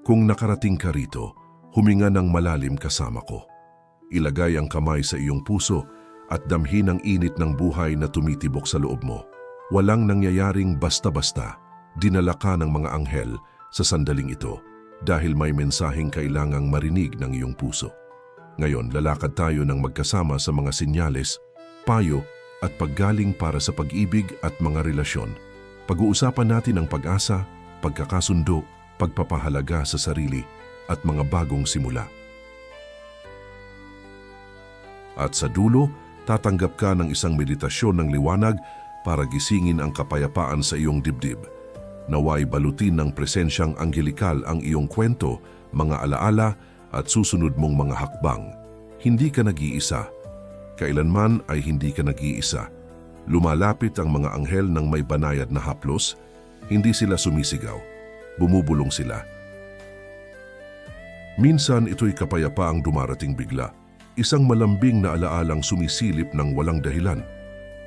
Kung nakarating ka rito, huminga ng malalim kasama ko. Ilagay ang kamay sa iyong puso at damhin ang init ng buhay na tumitibok sa loob mo. Walang nangyayaring basta-basta. Dinala ka ng mga anghel sa sandaling ito dahil may mensaheng kailangang marinig ng iyong puso. Ngayon, lalakad tayo ng magkasama sa mga sinyales, payo at paggaling para sa pag-ibig at mga relasyon. Pag-uusapan natin ang pag-asa, pagkakasundo, pagpapahalaga sa sarili at mga bagong simula. At sa dulo, tatanggap ka ng isang meditasyon ng liwanag para gisingin ang kapayapaan sa iyong dibdib. Naway balutin ng presensyang anggelikal ang iyong kwento, mga alaala at susunod mong mga hakbang. Hindi ka nag-iisa. Kailanman ay hindi ka nag-iisa. Lumalapit ang mga anghel ng may banayad na haplos, hindi sila sumisigaw. Bumubulong sila. Minsan ito'y kapayapaang dumarating bigla. Isang malambing na alaalang sumisilip ng walang dahilan.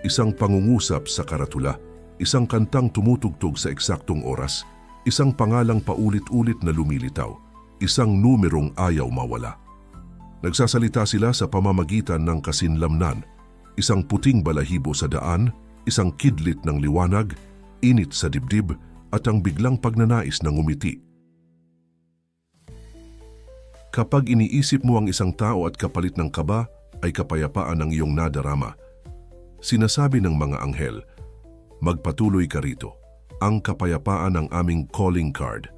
Isang pangungusap sa karatula. Isang kantang tumutugtog sa eksaktong oras. Isang pangalang paulit-ulit na lumilitaw. Isang numerong ayaw mawala. Nagsasalita sila sa pamamagitan ng kasinlamnan. Isang puting balahibo sa daan, isang kidlit ng liwanag, init sa dibdib, at ang biglang pagnanais ng umiti. Kapag iniisip mo ang isang tao at kapalit ng kaba, ay kapayapaan ang iyong nadarama. Sinasabi ng mga anghel, magpatuloy ka rito. Ang kapayapaan ang aming calling card.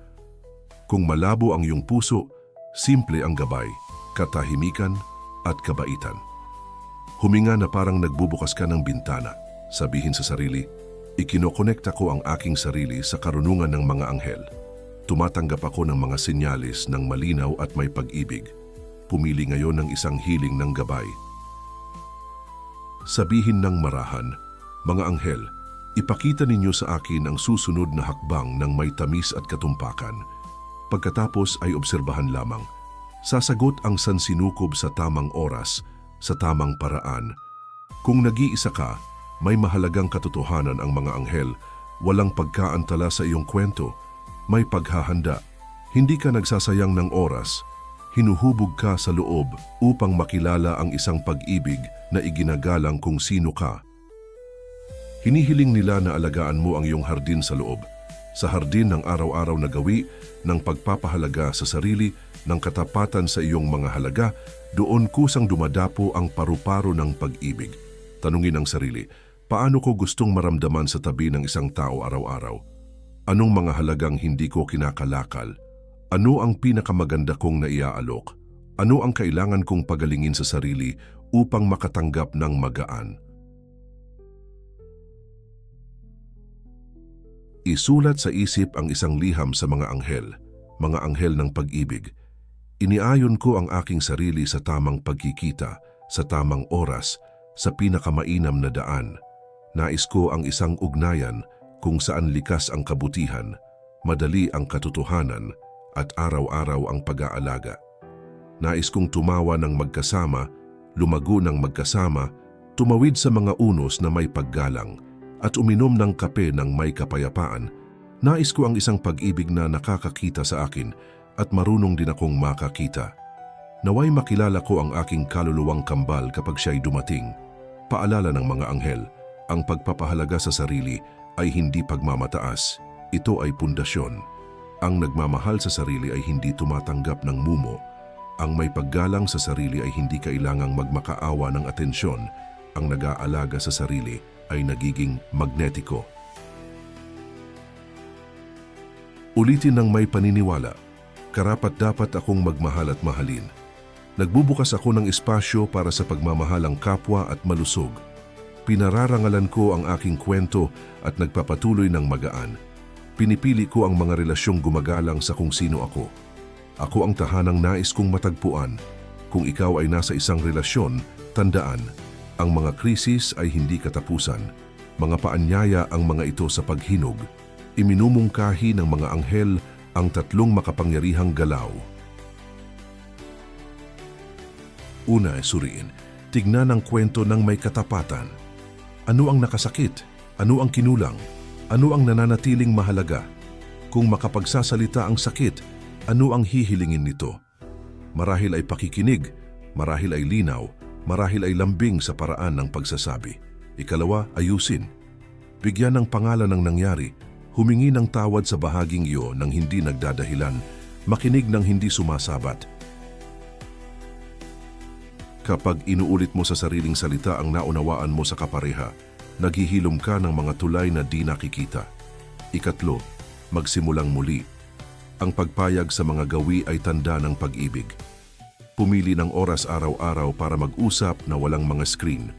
Kung malabo ang iyong puso, simple ang gabay, katahimikan at kabaitan. Huminga na parang nagbubukas ka ng bintana. Sabihin sa sarili, ikinokonekta ko ang aking sarili sa karunungan ng mga anghel. Tumatanggap ako ng mga sinyalis ng malinaw at may pag-ibig. Pumili ngayon ng isang hiling ng gabay. Sabihin ng marahan, mga anghel, ipakita ninyo sa akin ang susunod na hakbang ng may tamis at katumpakan. Pagkatapos ay obserbahan lamang. Sasagot ang sansinukob sa tamang oras, sa tamang paraan. Kung nag-iisa ka, may mahalagang katotohanan ang mga anghel, walang pagkaantala sa iyong kwento, may paghahanda. Hindi ka nagsasayang ng oras, hinuhubog ka sa loob upang makilala ang isang pag-ibig na iginagalang kung sino ka. Hinihiling nila na alagaan mo ang iyong hardin sa loob, sa hardin ng araw-araw na gawi, ng pagpapahalaga sa sarili, ng katapatan sa iyong mga halaga, doon kusang dumadapo ang paru-paro ng pag-ibig. Tanungin ang sarili, paano ko gustong maramdaman sa tabi ng isang tao araw-araw? Anong mga halagang hindi ko kinakalakal? Ano ang pinakamaganda kong naiaalok? Ano ang kailangan kong pagalingin sa sarili upang makatanggap ng magaan? Isulat sa isip ang isang liham sa mga anghel, mga anghel ng pag-ibig. Iniayon ko ang aking sarili sa tamang pagkikita, sa tamang oras, sa pinakamainam na daan. Nais ko ang isang ugnayan kung saan likas ang kabutihan, madali ang katotohanan, at araw-araw ang pag-aalaga. Nais kong tumawa ng magkasama, lumago ng magkasama, tumawid sa mga unos na may paggalang, at uminom ng kape ng may kapayapaan. Nais ko ang isang pag-ibig na nakakakita sa akin at marunong din akong makakita. Naway makilala ko ang aking kaluluwang kambal kapag siya'y dumating. Paalala ng mga anghel, ang pagpapahalaga sa sarili ay hindi pagmamataas. Ito ay pundasyon. Ang nagmamahal sa sarili ay hindi tumatanggap ng mumo. Ang may paggalang sa sarili ay hindi kailangang magmakaawa ng atensyon. Ang nag-aalaga sa sarili ay nagiging magnetiko. Ulitin ng may paniniwala, karapat dapat akong magmahal at mahalin. Nagbubukas ako ng espasyo para sa pagmamahalang kapwa at malusog. Pinararangalan ko ang aking kwento at nagpapatuloy ng magaan. Pinipili ko ang mga relasyong gumagalang sa kung sino ako. Ako ang tahanang nais kong matagpuan. Kung ikaw ay nasa isang relasyon, tandaan, ang mga krisis ay hindi katapusan. Mga paanyaya ang mga ito sa paghinog. Iminumungkahi ng mga anghel ang tatlong makapangyarihang galaw. Una, suriin, tignan ang kwento ng may katapatan. Ano ang nakasakit? Ano ang kinulang? Ano ang nananatiling mahalaga? Kung makapagsasalita ang sakit, Ano ang hihilingin nito? Marahil ay pakikinig, marahil ay linaw, marahil ay lambing sa paraan ng pagsasabi. Ikalawa, ayusin. Bigyan ng pangalan ng nangyari, humingi ng tawad sa bahaging iyo ng hindi nagdadahilan, makinig ng hindi sumasabat. Kapag inuulit mo sa sariling salita ang naunawaan mo sa kapareha, naghihilom ka ng mga tulay na di nakikita. Ikatlo, magsimulang muli. Ang pagpayag sa mga gawi ay tanda ng pag-ibig. Pumili ng oras araw-araw para mag-usap na walang mga screen.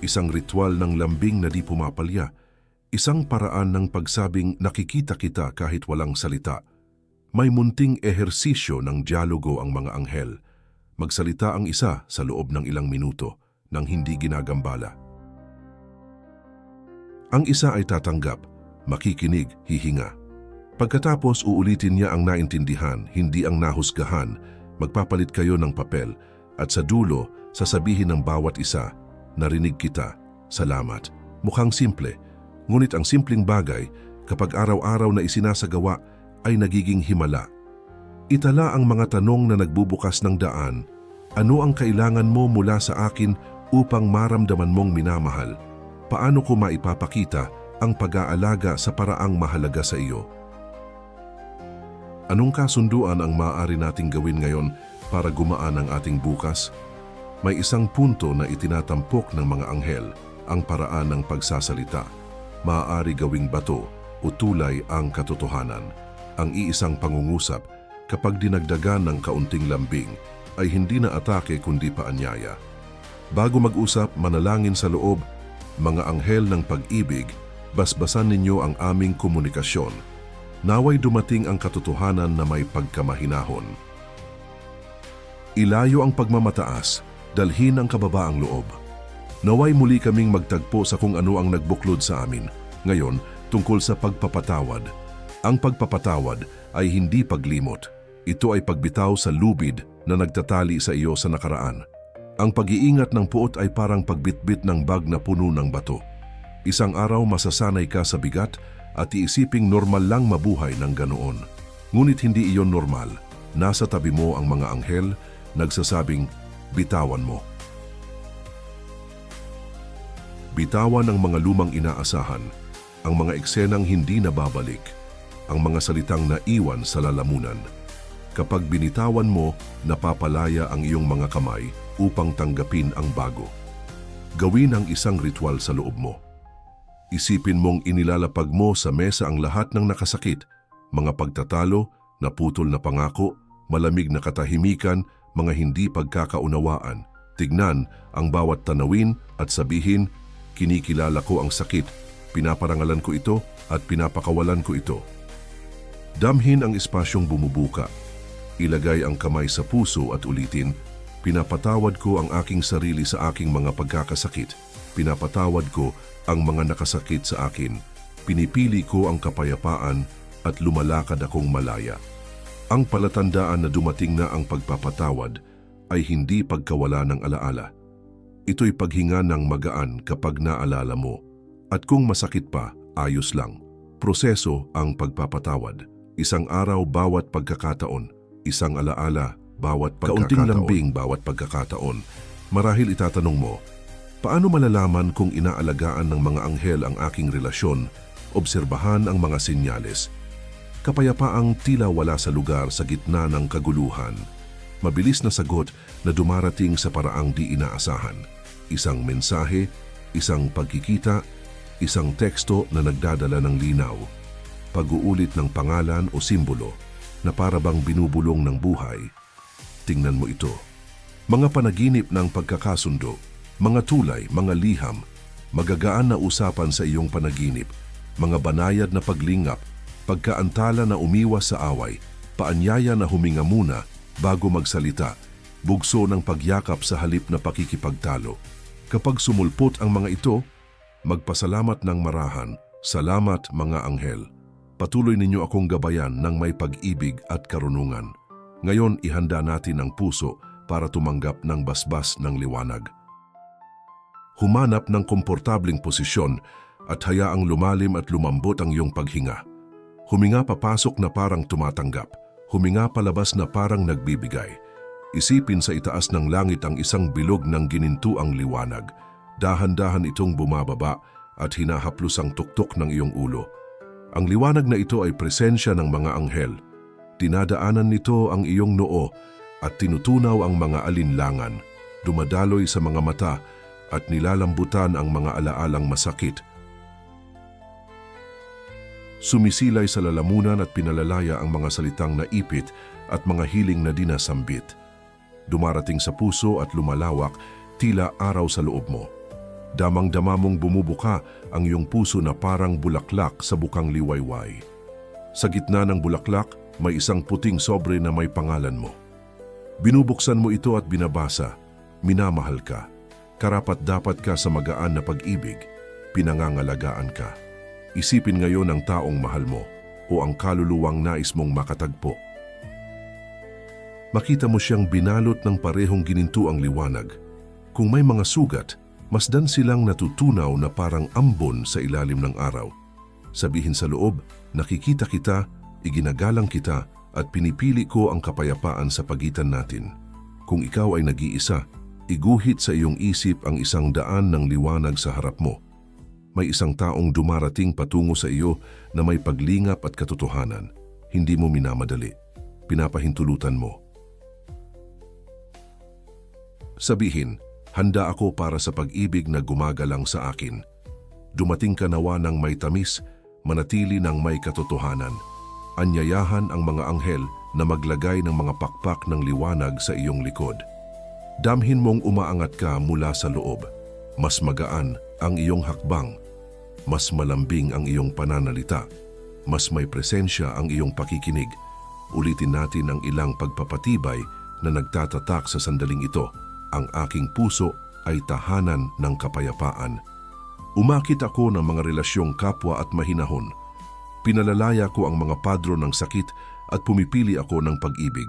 Isang ritual ng lambing na di pumapalya. Isang paraan ng pagsabing nakikita kita kahit walang salita. May munting ehersisyo ng dialogo ang mga anghel. Magsalita ang isa sa loob ng ilang minuto nang hindi ginagambala. Ang isa ay tatanggap, makikinig, hihinga. Pagkatapos uulitin niya ang naintindihan, hindi ang nahusgahan, magpapalit kayo ng papel at sa dulo sasabihin ng bawat isa, narinig kita, salamat. Mukhang simple, ngunit ang simpleng bagay kapag araw-araw na isinasagawa ay nagiging himala. Itala ang mga tanong na nagbubukas ng daan. Ano ang kailangan mo mula sa akin upang maramdaman mong minamahal? Paano ko maipapakita ang pag-aalaga sa paraang mahalaga sa iyo? Anong kasunduan ang maaari nating gawin ngayon para gumaan ang ating bukas? May isang punto na itinatampok ng mga anghel, ang paraan ng pagsasalita. Maaari gawing bato o tulay ang katotohanan. Ang iisang pangungusap kapag dinagdagan ng kaunting lambing ay hindi na atake kundi paanyaya. Bago mag-usap, manalangin sa loob, mga anghel ng pag-ibig, basbasan ninyo ang aming komunikasyon. Naway dumating ang katotohanan na may pagkamahinahon. Ilayo ang pagmamataas, dalhin ang kababaang loob. Naway muli kaming magtagpo sa kung ano ang nagbuklod sa amin. Ngayon, tungkol sa pagpapatawad. Ang pagpapatawad ay hindi paglimot. Ito ay pagbitaw sa lubid na nagtatali sa iyo sa nakaraan. Ang pag-iingat ng puot ay parang pagbitbit ng bag na puno ng bato. Isang araw masasanay ka sa bigat at iisiping normal lang mabuhay ng ganoon. Ngunit hindi iyon normal. Nasa tabi mo ang mga anghel, nagsasabing, bitawan mo. Bitawan ang mga lumang inaasahan, ang mga eksenang hindi nababalik, ang mga salitang naiwan sa lalamunan. Kapag binitawan mo, napapalaya ang iyong mga kamay upang tanggapin ang bago. Gawin ang isang ritual sa loob mo. Isipin mong inilalapag mo sa mesa ang lahat ng nakasakit, mga pagtatalo, naputol na pangako, malamig na katahimikan, mga hindi pagkakaunawaan. Tignan ang bawat tanawin at sabihin, kinikilala ko ang sakit, pinaparangalan ko ito at pinapakawalan ko ito. Damhin ang espasyong bumubuka. Ilagay ang kamay sa puso at ulitin, pinapatawad ko ang aking sarili sa aking mga pagkakasakit. Pinapatawad ko ang mga nakasakit sa akin. Pinipili ko ang kapayapaan at lumalakad akong malaya. Ang palatandaan na dumating na ang pagpapatawad ay hindi pagkawala ng alaala. Ito'y paghinga ng magaan kapag naalala mo. At kung masakit pa, ayos lang. Proseso ang pagpapatawad. Isang araw bawat pagkakataon. Isang alaala bawat pagkakataon. Kaunting lambing bawat pagkakataon. Marahil itatanong mo, paano malalaman kung inaalagaan ng mga anghel ang aking relasyon? Obserbahan ang mga senyales kapayapaang tila wala sa lugar sa gitna ng kaguluhan. Mabilis na sagot na dumarating sa paraang di inaasahan. Isang mensahe, isang pagkikita, isang teksto na nagdadala ng linaw. Pag-uulit ng pangalan o simbolo na parabang binubulong ng buhay. Tingnan mo ito. Mga panaginip ng pagkakasundo, mga tulay, mga liham, magagaan na usapan sa iyong panaginip, mga banayad na paglingap pagkaantala na umiwas sa away, paanyaya na huminga muna bago magsalita, bugso ng pagyakap sa halip na pakikipagtalo. Kapag sumulpot ang mga ito, magpasalamat ng marahan, salamat mga anghel. Patuloy ninyo akong gabayan ng may pag-ibig at karunungan. Ngayon ihanda natin ang puso para tumanggap ng basbas ng liwanag. Humanap ng komportabling posisyon at hayaang lumalim at lumambot ang iyong paghinga. Huminga papasok na parang tumatanggap. huminga palabas na parang nagbibigay. Isipin sa itaas ng langit ang isang bilog ng ginintuang liwanag. Dahan-dahan itong bumababa at hinahaplos ang tuktok ng iyong ulo. Ang liwanag na ito ay presensya ng mga anghel. Dinadaanan nito ang iyong noo at tinutunaw ang mga alinlangan, dumadaloy sa mga mata at nilalambutan ang mga alaalang masakit. Sumisilay sa lalamunan at pinalalaya ang mga salitang naipit at mga hiling na dinasambit. Dumarating sa puso at lumalawak, tila araw sa loob mo. Damang-dama mong bumubuka ang iyong puso na parang bulaklak sa bukang liwayway. Sa gitna ng bulaklak, may isang puting sobre na may pangalan mo. Binubuksan mo ito at binabasa, minamahal ka, karapat dapat ka sa magaan na pag-ibig, pinangangalagaan ka. Isipin ngayon ang taong mahal mo o ang kaluluwang nais mong makatagpo. Makita mo siyang binalot ng parehong ginintuang liwanag. Kung may mga sugat, masdan silang natutunaw na parang ambon sa ilalim ng araw. Sabihin sa loob, nakikita kita, iginagalang kita, at pinipili ko ang kapayapaan sa pagitan natin. Kung ikaw ay nag-iisa, iguhit sa iyong isip ang isang daan ng liwanag sa harap mo. May isang taong dumarating patungo sa iyo na may paglingap at katotohanan. Hindi mo minamadali. Pinapahintulutan mo. Sabihin, handa ako para sa pag-ibig na gumagalang sa akin. Dumating ka nawa ng may tamis, manatili ng may katotohanan. Anyayahan ang mga anghel na maglagay ng mga pakpak ng liwanag sa iyong likod. Damhin mong umaangat ka mula sa loob. Mas magaan ang iyong hakbang. Mas malambing ang iyong pananalita. Mas may presensya ang iyong pakikinig. Ulitin natin ang ilang pagpapatibay na nagtatatak sa sandaling ito. Ang aking puso ay tahanan ng kapayapaan. Umakit ako ng mga relasyong kapwa at mahinahon. Pinalalaya ko ang mga padro ng sakit at pumipili ako ng pag-ibig.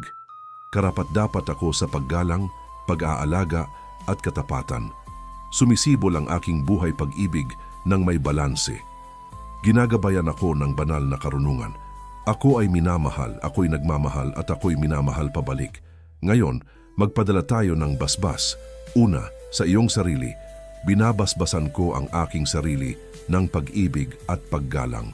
Karapat dapat ako sa paggalang, pag-aalaga at katapatan. Sumisibol ang aking buhay pag-ibig ng may balanse. Ginagabayan ako ng banal na karunungan. Ako ay minamahal, ako'y nagmamahal at ako'y minamahal pabalik. Ngayon, magpadala tayo ng basbas. Una, sa iyong sarili, binabasbasan ko ang aking sarili ng pag-ibig at paggalang.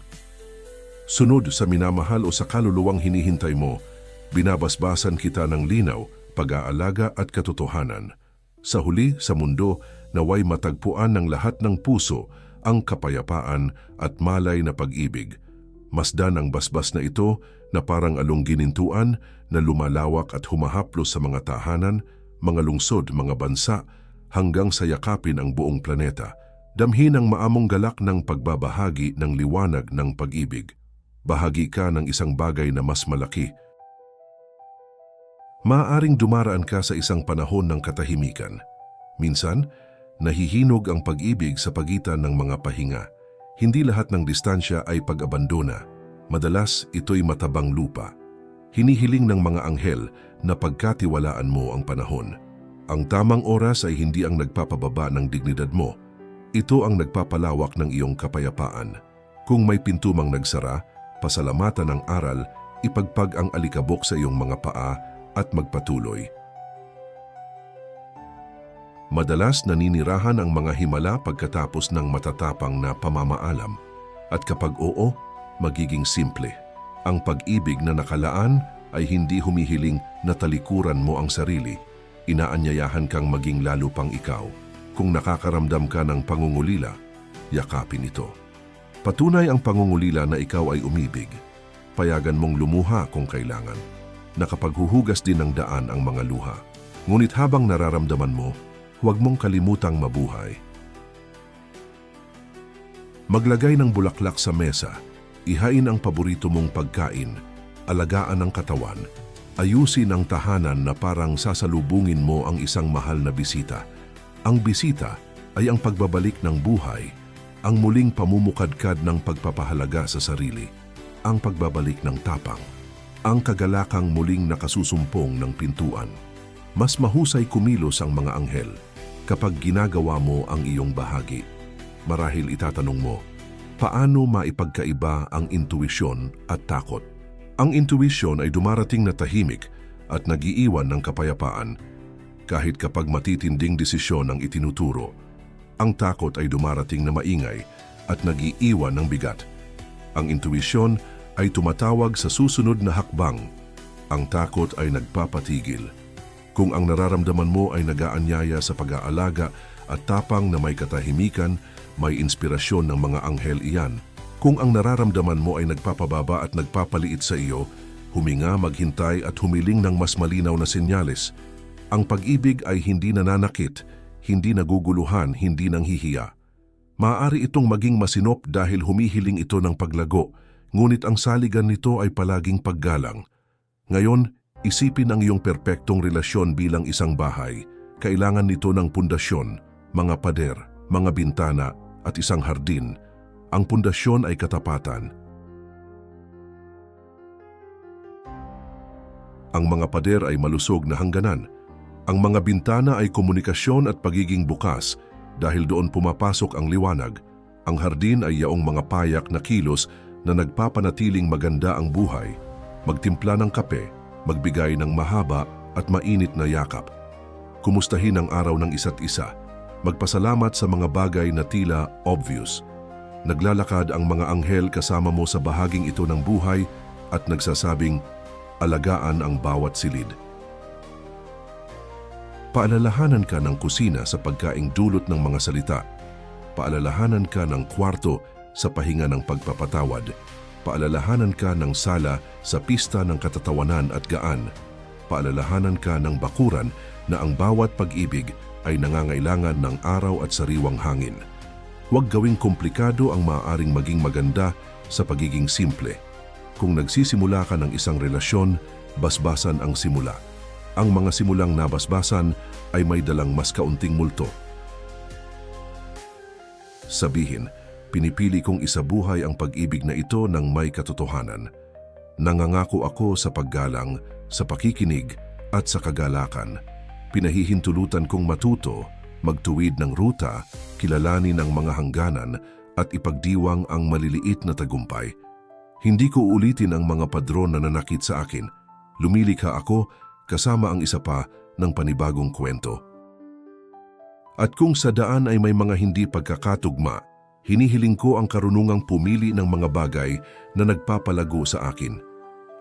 Sunod sa minamahal o sa kaluluwang hinihintay mo, binabasbasan kita ng linaw, pag-aalaga at katotohanan. Sa huli, sa mundo, naway matagpuan ng lahat ng puso ang kapayapaan at malay na pag-ibig. Masdan ang basbas na ito na parang along ginintuan na lumalawak at humahaplos sa mga tahanan, mga lungsod, mga bansa, hanggang sa yakapin ang buong planeta. Damhin ang maamong galak ng pagbabahagi ng liwanag ng pag-ibig. Bahagi ka ng isang bagay na mas malaki. Maaring dumaraan ka sa isang panahon ng katahimikan. Minsan, nahihinog ang pag-ibig sa pagitan ng mga pahinga. Hindi lahat ng distansya ay pag-abandona. Madalas, ito'y matabang lupa. Hinihiling ng mga anghel na pagkatiwalaan mo ang panahon. Ang tamang oras ay hindi ang nagpapababa ng dignidad mo. Ito ang nagpapalawak ng iyong kapayapaan. Kung may pintumang nagsara, pasalamatan ang aral, ipagpag ang alikabok sa iyong mga paa at magpatuloy. Madalas naninirahan ang mga himala pagkatapos ng matatapang na pamamaalam. At kapag oo, magiging simple. Ang pag-ibig na nakalaan ay hindi humihiling na talikuran mo ang sarili. Inaanyayahan kang maging lalo pang ikaw. Kung nakakaramdam ka ng pangungulila, yakapin ito. Patunay ang pangungulila na ikaw ay umibig. Payagan mong lumuha kung kailangan. Nakapaghuhugas din ng daan ang mga luha. Ngunit habang nararamdaman mo, huwag mong kalimutang mabuhay. Maglagay ng bulaklak sa mesa, ihain ang paborito mong pagkain, alagaan ang katawan, ayusin ang tahanan na parang sasalubungin mo ang isang mahal na bisita. Ang bisita ay ang pagbabalik ng buhay, ang muling pamumukadkad ng pagpapahalaga sa sarili, ang pagbabalik ng tapang, ang kagalakang muling nakasusumpong ng pintuan. Mas mahusay kumilos ang mga anghel kapag ginagawa mo ang iyong bahagi. Marahil itatanong mo, paano maipagkaiba ang intuisyon at takot? Ang intuition ay dumarating na tahimik at nagiiwan ng kapayapaan. Kahit kapag matitinding desisyon ang itinuturo, ang takot ay dumarating na maingay at nagiiwan ng bigat. Ang intuition ay tumatawag sa susunod na hakbang. Ang takot ay nagpapatigil. Kung ang nararamdaman mo ay nagaanyaya sa pag-aalaga at tapang na may katahimikan, may inspirasyon ng mga anghel iyan. Kung ang nararamdaman mo ay nagpapababa at nagpapaliit sa iyo, huminga, maghintay at humiling ng mas malinaw na senyales. Ang pag-ibig ay hindi nananakit, hindi naguguluhan, hindi nanghihiya. Maaari itong maging masinop dahil humihiling ito ng paglago, ngunit ang saligan nito ay palaging paggalang. Ngayon, isipin ang iyong perpektong relasyon bilang isang bahay. Kailangan nito ng pundasyon, mga pader, mga bintana at isang hardin. Ang pundasyon ay katapatan. Ang mga pader ay malusog na hangganan. Ang mga bintana ay komunikasyon at pagiging bukas dahil doon pumapasok ang liwanag. Ang hardin ay yaong mga payak na kilos na nagpapanatiling maganda ang buhay, magtimpla ng kape, magbigay ng mahaba at mainit na yakap. Kumustahin ang araw ng isa't isa. Magpasalamat sa mga bagay na tila obvious. Naglalakad ang mga anghel kasama mo sa bahaging ito ng buhay at nagsasabing, alagaan ang bawat silid. Paalalahanan ka ng kusina sa pagkaing dulot ng mga salita. Paalalahanan ka ng kwarto sa pahinga ng pagpapatawad. Paalalahanan ka ng sala sa pista ng katatawanan at gaan. Paalalahanan ka ng bakuran na ang bawat pag-ibig ay nangangailangan ng araw at sariwang hangin. Huwag gawing komplikado ang maaaring maging maganda sa pagiging simple. Kung nagsisimula ka ng isang relasyon, basbasan ang simula. Ang mga simulang nabasbasan ay may dalang mas kaunting multo. Sabihin, pinipili kong isabuhay ang pag-ibig na ito ng may katotohanan. Nangangako ako sa paggalang, sa pakikinig at sa kagalakan. Pinahihintulutan kong matuto, magtuwid ng ruta, kilalanin ang mga hangganan at ipagdiwang ang maliliit na tagumpay. Hindi ko ulitin ang mga padron na nanakit sa akin. Lumilikha ako kasama ang isa pa ng panibagong kwento. At kung sa daan ay may mga hindi pagkakatugma, hinihiling ko ang karunungang pumili ng mga bagay na nagpapalago sa akin.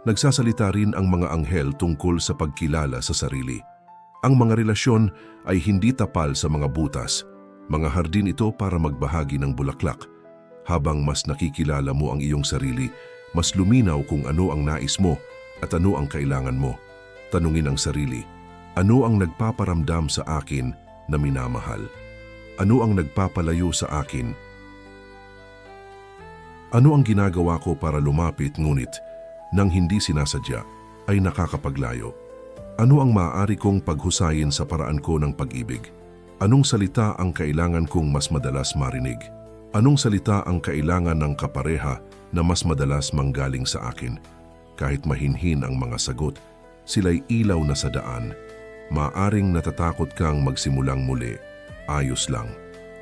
Nagsasalita rin ang mga anghel tungkol sa pagkilala sa sarili. Ang mga relasyon ay hindi tapal sa mga butas. Mga hardin ito para magbahagi ng bulaklak. Habang mas nakikilala mo ang iyong sarili, mas luminaw kung ano ang nais mo at ano ang kailangan mo. Tanungin ang sarili, ano ang nagpaparamdam sa akin na minamahal? Ano ang nagpapalayo sa akin? Ano ang ginagawa ko para lumapit ngunit nang hindi sinasadya ay nakakapaglayo? Ano ang maaari kong paghusayin sa paraan ko ng pag-ibig? Anong salita ang kailangan kong mas madalas marinig? Anong salita ang kailangan ng kapareha na mas madalas manggaling sa akin? Kahit mahinhin ang mga sagot, sila'y ilaw na sa daan. Maaring natatakot kang magsimulang muli. Ayos lang.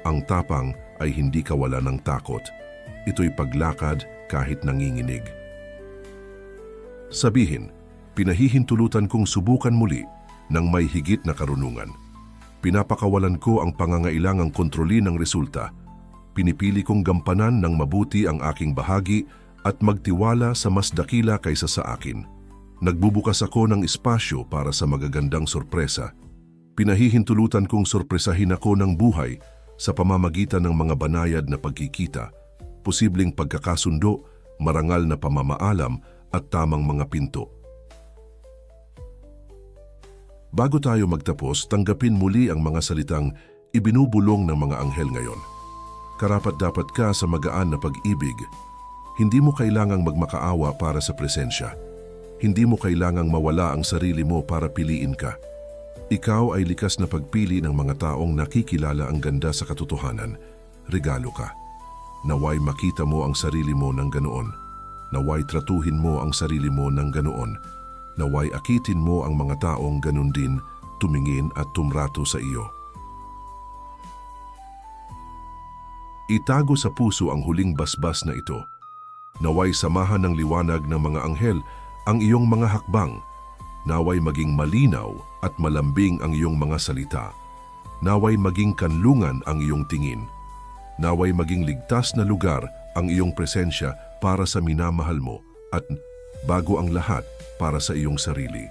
Ang tapang ay hindi kawala ng takot. Ito'y paglakad kahit nanginginig. Sabihin, pinahihintulutan kong subukan muli ng may higit na karunungan. Pinapakawalan ko ang pangangailangang kontrolin ng resulta. Pinipili kong gampanan ng mabuti ang aking bahagi at magtiwala sa mas dakila kaysa sa akin. Nagbubukas ako ng espasyo para sa magagandang sorpresa. Pinahihintulutan kong sorpresahin ako ng buhay sa pamamagitan ng mga banayad na pagkikita, posibleng pagkakasundo, marangal na pamamaalam at tamang mga pinto. Bago tayo magtapos, tanggapin muli ang mga salitang ibinubulong ng mga anghel ngayon. Karapat dapat ka sa magaan na pag-ibig. Hindi mo kailangang magmakaawa para sa presensya. Hindi mo kailangang mawala ang sarili mo para piliin ka. Ikaw ay likas na pagpili ng mga taong nakikilala ang ganda sa katotohanan. Regalo ka. Naway makita mo ang sarili mo ng ganoon. Naway tratuhin mo ang sarili mo ng ganoon. Naway akitin mo ang mga taong ganun din, tumingin at tumrato sa iyo. Itago sa puso ang huling basbas na ito. Naway samahan ng liwanag ng mga anghel ang iyong mga hakbang. Naway maging malinaw at malambing ang iyong mga salita. Naway maging kanlungan ang iyong tingin. Naway maging ligtas na lugar ang iyong presensya para sa minamahal mo at bago ang lahat para sa iyong sarili.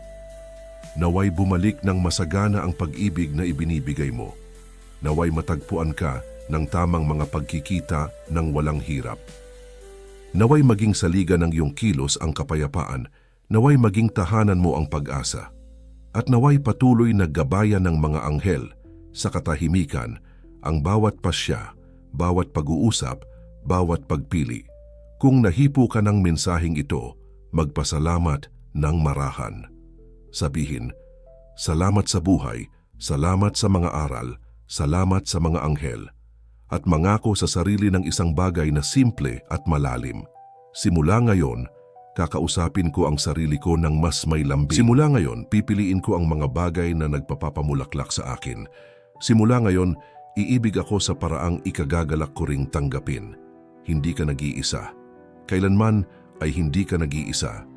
Naway bumalik ng masagana ang pag-ibig na ibinibigay mo. Naway matagpuan ka ng tamang mga pagkikita ng walang hirap. Naway maging saliga ng iyong kilos ang kapayapaan, naway maging tahanan mo ang pag-asa. At naway patuloy na gabayan ng mga anghel sa katahimikan ang bawat pasya, bawat pag-uusap, bawat pagpili. Kung nahipo ka ng mensaheng ito, magpasalamat ng marahan. Sabihin, salamat sa buhay, salamat sa mga aral, salamat sa mga anghel, at mangako sa sarili ng isang bagay na simple at malalim. Simula ngayon, kakausapin ko ang sarili ko ng mas may lambing. Simula ngayon, pipiliin ko ang mga bagay na nagpapapamulaklak sa akin. Simula ngayon, iibig ako sa paraang ikagagalak ko ring tanggapin. Hindi ka nag-iisa. Kailanman ay hindi ka nag-iisa.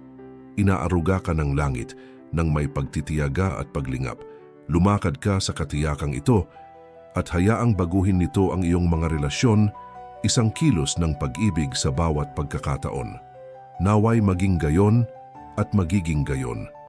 Inaaruga ka ng langit ng may pagtitiyaga at paglingap. Lumakad ka sa katiyakang ito at hayaang baguhin nito ang iyong mga relasyon, isang kilos ng pag-ibig sa bawat pagkakataon. Naway maging gayon at magiging gayon.